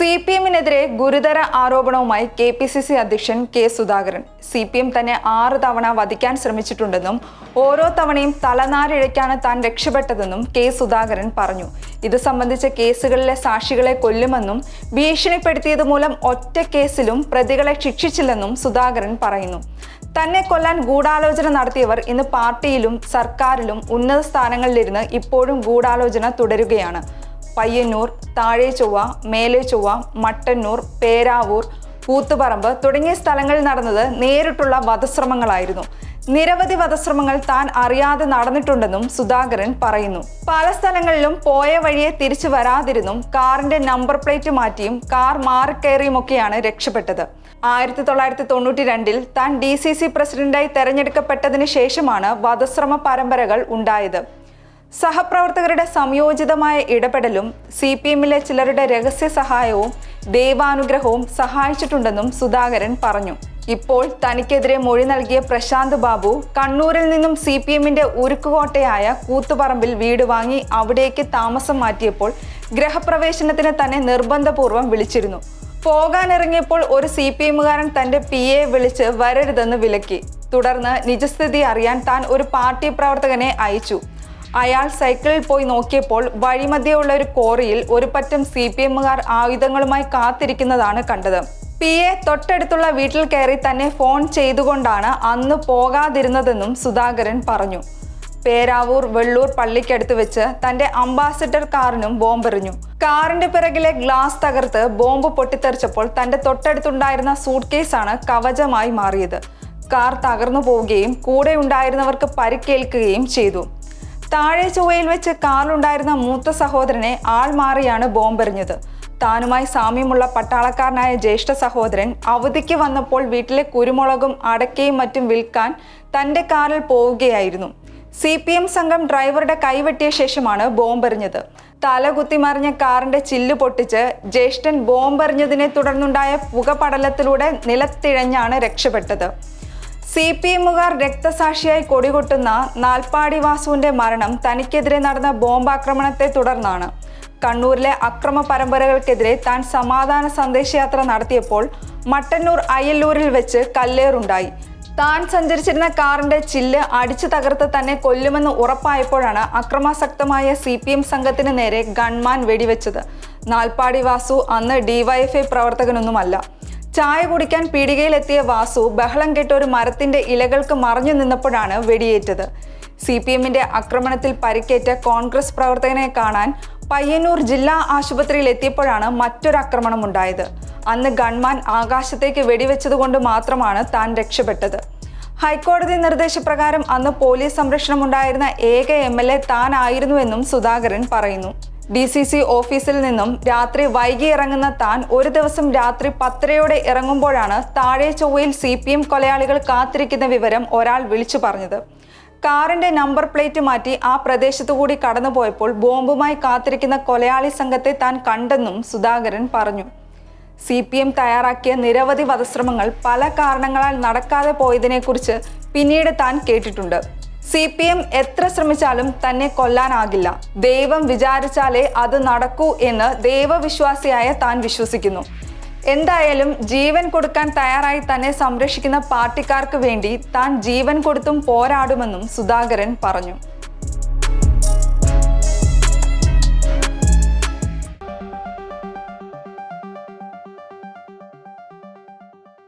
C P എമ്മിനെതിരെ ഗുരുതര ആരോപണവുമായി കെ പി സി സി അധ്യക്ഷൻ K Sudhakaran. C P M തന്നെ ആറ് തവണ വധിക്കാൻ ശ്രമിച്ചിട്ടുണ്ടെന്നും ഓരോ തവണയും തലനാരിഴയ്ക്കാണ് താൻ രക്ഷപ്പെട്ടതെന്നും കെ സുധാകരൻ പറഞ്ഞു. ഇത് സംബന്ധിച്ച കേസുകളിലെ സാക്ഷികളെ കൊല്ലുമെന്നും ഭീഷണിപ്പെടുത്തിയത് മൂലം ഒറ്റ കേസിലും പ്രതികളെ ശിക്ഷിച്ചില്ലെന്നും സുധാകരൻ പറയുന്നു. തന്നെ കൊല്ലാൻ ഗൂഢാലോചന നടത്തിയവർ ഇന്ന് പാർട്ടിയിലും സർക്കാരിലും ഉന്നത സ്ഥാനങ്ങളിലിരുന്ന് ഇപ്പോഴും ഗൂഢാലോചന തുടരുകയാണ്. പയ്യന്നൂർ താഴെ ചൊവ്വ മേലെ ചൊവ്വ മട്ടന്നൂർ പേരാവൂർ കൂത്തുപറമ്പ് തുടങ്ങിയ സ്ഥലങ്ങളിൽ നടന്നത് നേരിട്ടുള്ള വധശ്രമങ്ങളായിരുന്നു. നിരവധി വധശ്രമങ്ങൾ താൻ അറിയാതെ നടന്നിട്ടുണ്ടെന്നും സുധാകരൻ പറയുന്നു. പല സ്ഥലങ്ങളിലും പോയ വഴിയെ തിരിച്ചു വരാതിരുന്നും കാറിന്റെ നമ്പർ പ്ലേറ്റ് മാറ്റിയും കാർ മാറിക്കയറിയുമൊക്കെയാണ് രക്ഷപ്പെട്ടത്. ആയിരത്തി തൊള്ളായിരത്തി തൊണ്ണൂറ്റി രണ്ടിൽ താൻ ഡി സി സി പ്രസിഡന്റായി തെരഞ്ഞെടുക്കപ്പെട്ടതിന് ശേഷമാണ് വധശ്രമ പരമ്പരകൾ ഉണ്ടായത്. സഹപ്രവർത്തകരുടെ സംയോജിതമായ ഇടപെടലും സി പി എമ്മിലെ ചിലരുടെ രഹസ്യ സഹായവും ദൈവാനുഗ്രഹവും സഹായിച്ചിട്ടുണ്ടെന്നും സുധാകരൻ പറഞ്ഞു. ഇപ്പോൾ തനിക്കെതിരെ മൊഴി നൽകിയ പ്രശാന്ത് ബാബു കണ്ണൂരിൽ നിന്നും സി പി എമ്മിന്റെ ഉരുക്കുകോട്ടയായ കൂത്തുപറമ്പിൽ വീട് വാങ്ങി അവിടേക്ക് താമസം മാറ്റിയപ്പോൾ ഗ്രഹപ്രവേശനത്തിന് തന്നെ നിർബന്ധപൂർവം വിളിച്ചിരുന്നു. പോകാനിറങ്ങിയപ്പോൾ ഒരു സി പി എമ്മുകാരൻ തന്റെ പി എ വിളിച്ച് വരരുതെന്ന് വിലക്കി. തുടർന്ന് നിജസ്ഥിതി അറിയാൻ താൻ ഒരു പാർട്ടി പ്രവർത്തകനെ അയച്ചു. അയാൾ സൈക്കിളിൽ പോയി നോക്കിയപ്പോൾ വഴിമധ്യയുള്ള ഒരു കോറിയിൽ ഒരു പറ്റം സി പി എമ്മുകാർ ആയുധങ്ങളുമായി കാത്തിരിക്കുന്നതാണ് കണ്ടത്. പി എ തൊട്ടടുത്തുള്ള വീട്ടിൽ കയറി തന്നെ ഫോൺ ചെയ്തുകൊണ്ടാണ് അന്ന് പോകാതിരുന്നതെന്നും സുധാകരൻ പറഞ്ഞു. പേരാവൂർ വെള്ളൂർ പള്ളിക്കടുത്ത് വെച്ച് തന്റെ അംബാസിഡർ കാറിനും ബോംബെറിഞ്ഞു. കാറിന്റെ പിറകിലെ ഗ്ലാസ് തകർത്ത് ബോംബ് പൊട്ടിത്തെറിച്ചപ്പോൾ തന്റെ തൊട്ടടുത്തുണ്ടായിരുന്ന സൂട്ട് കേസാണ് കവചമായി മാറിയത്. കാർ തകർന്നു പോവുകയും കൂടെ ഉണ്ടായിരുന്നവർക്ക് പരിക്കേൽക്കുകയും ചെയ്തു. താഴെ ചൊവ്വയിൽ വെച്ച് കാറിലുണ്ടായിരുന്ന മൂത്ത സഹോദരനെ ആൾ മാറിയാണ് ബോംബെറിഞ്ഞത്. താനുമായി സാമ്യമുള്ള പട്ടാളക്കാരനായ ജ്യേഷ്ഠ സഹോദരൻ അവധിക്ക് വന്നപ്പോൾ വീട്ടിലെ കുരുമുളകും അടക്കയും മറ്റും വിൽക്കാൻ തന്റെ കാറിൽ പോവുകയായിരുന്നു. സി പി എം സംഘം ഡ്രൈവറുടെ കൈവെട്ടിയ ശേഷമാണ് ബോംബെറിഞ്ഞത്. തല കുത്തിമറിഞ്ഞ കാറിന്റെ ചില്ല് പൊട്ടിച്ച് ജ്യേഷ്ഠൻ ബോംബെറിഞ്ഞതിനെ തുടർന്നുണ്ടായ പുകപടലത്തിലൂടെ നിലത്തിഴഞ്ഞാണ് രക്ഷപ്പെട്ടത്. സി പി എമ്മുകാർ രക്തസാക്ഷിയായി കൊടികൊട്ടുന്ന നാൽപ്പാടി വാസുവിന്റെ മരണം തനിക്കെതിരെ നടന്ന ബോംബാക്രമണത്തെ തുടർന്നാണ്. കണ്ണൂരിലെ അക്രമ പരമ്പരകൾക്കെതിരെ താൻ സമാധാന സന്ദേശയാത്ര നടത്തിയപ്പോൾ മട്ടന്നൂർ അയ്യല്ലൂരിൽ വെച്ച് കല്ലേറുണ്ടായി. താൻ സഞ്ചരിച്ചിരുന്ന കാറിന്റെ ചില്ല് അടിച്ചു തകർത്ത് തന്നെ കൊല്ലുമെന്ന് ഉറപ്പായപ്പോഴാണ് അക്രമാസക്തമായ സി പി എം സംഘത്തിന് നേരെ ഗൺമാൻ വെടിവെച്ചത്. നാൽപ്പാടി വാസു അന്ന് ഡിവൈഎഫ്ഐ പ്രവർത്തകനൊന്നുമല്ല. ചായ കുടിക്കാൻ പീടികയിലെത്തിയ വാസു ബഹളം കെട്ട ഒരു മരത്തിന്റെ ഇലകൾക്ക് മറഞ്ഞു നിന്നപ്പോഴാണ് വെടിയേറ്റത്. സി പി എമ്മിന്റെ ആക്രമണത്തിൽ പരിക്കേറ്റ കോൺഗ്രസ് പ്രവർത്തകനെ കാണാൻ പയ്യന്നൂർ ജില്ലാ ആശുപത്രിയിൽ എത്തിയപ്പോഴാണ് മറ്റൊരു ആക്രമണം ഉണ്ടായത്. അന്ന് ഗൺമാൻ ആകാശത്തേക്ക് വെടിവെച്ചതുകൊണ്ട് മാത്രമാണ് താൻ രക്ഷപ്പെട്ടത്. ഹൈക്കോടതി നിർദ്ദേശപ്രകാരം അന്ന് പോലീസ് സംരക്ഷണം ഉണ്ടായിരുന്ന ഏക എം എൽ എ താനായിരുന്നുവെന്നും സുധാകരൻ പറയുന്നു. ഡി സി സി ഓഫീസിൽ നിന്നും രാത്രി വൈകി ഇറങ്ങുന്ന താൻ ഒരു ദിവസം രാത്രി പത്തരയോടെ ഇറങ്ങുമ്പോഴാണ് താഴെ ചൊവ്വയിൽ സി പി എം കൊലയാളികൾ കാത്തിരിക്കുന്ന വിവരം ഒരാൾ വിളിച്ചു പറഞ്ഞത്. കാറിന്റെ നമ്പർ പ്ലേറ്റ് മാറ്റി ആ പ്രദേശത്തു കൂടി കടന്നുപോയപ്പോൾ ബോംബുമായി കാത്തിരിക്കുന്ന കൊലയാളി സംഘത്തെ താൻ കണ്ടെന്നും സുധാകരൻ പറഞ്ഞു. സി പി എം തയ്യാറാക്കിയ നിരവധി വധശ്രമങ്ങൾ പല കാരണങ്ങളാൽ നടക്കാതെ പോയതിനെക്കുറിച്ച് പിന്നീട് താൻ കേട്ടിട്ടുണ്ട്. സി പി എം എത്ര ശ്രമിച്ചാലും തന്നെ കൊല്ലാനാകില്ല. ദൈവം വിചാരിച്ചാലേ അത് നടക്കൂ എന്ന് ദൈവവിശ്വാസിയായ താൻ വിശ്വസിക്കുന്നു. എന്തായാലും ജീവൻ കൊടുക്കാൻ തയ്യാറായി തന്നെ സംരക്ഷിക്കുന്ന പാർട്ടിക്കാർക്ക് വേണ്ടി താൻ ജീവൻ കൊടുത്തും പോരാടുമെന്നും സുധാകരൻ പറഞ്ഞു.